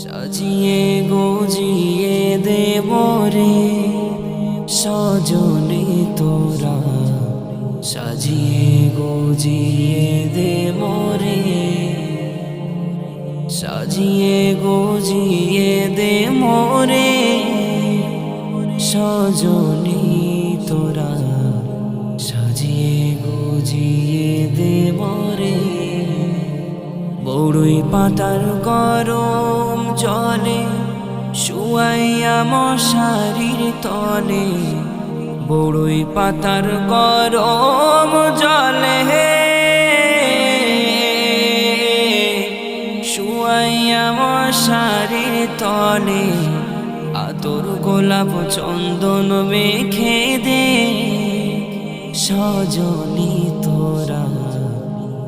সাজিয়ে গুজিয়ে দেব রে, সজনে তোরা। সাজিয়ে গুজিয়ে দেব রে, সাজিয়ে গুজিয়ে দে মোরে সজনি তোরা। সাজিয়ে গুজিয়ে বড়ই পাতার গরম জলে, শুয়াইয়া মশারির তলে। বড়ই পাতার গরম জলে, শুয়াইয়া মশারির তলে। আতর গোলাপ চন্দন মেখে দে, সজনি তোরা।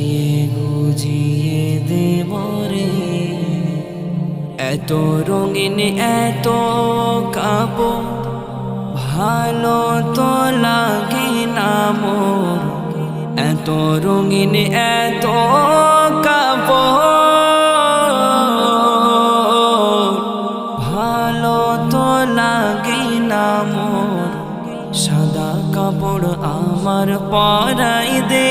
সাজিয়ে গুজিয়ে দে মোরে। এত রঙিন, এত কাপড় ভালো তো লাগে না মোর। এত রঙিন, এত কাপড় ভালো তো লাগে না মোর। সাদা কাপড় আমার পরাই দে।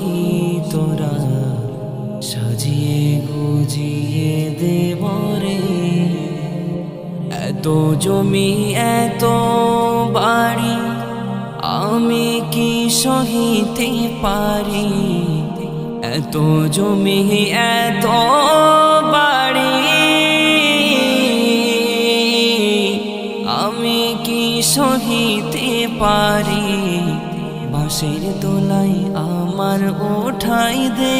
গুজিয়ে দে মোরে এত জমি, এত বাড়ি, আমি কি সহিতে পারি? এত জমি, এত বাড়ি, আমি কি সহিতে পারি? বাঁশের তোলাই আমার ওঠাই দে।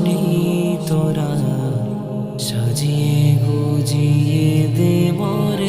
সাজিয়ে গুজিয়ে দেবর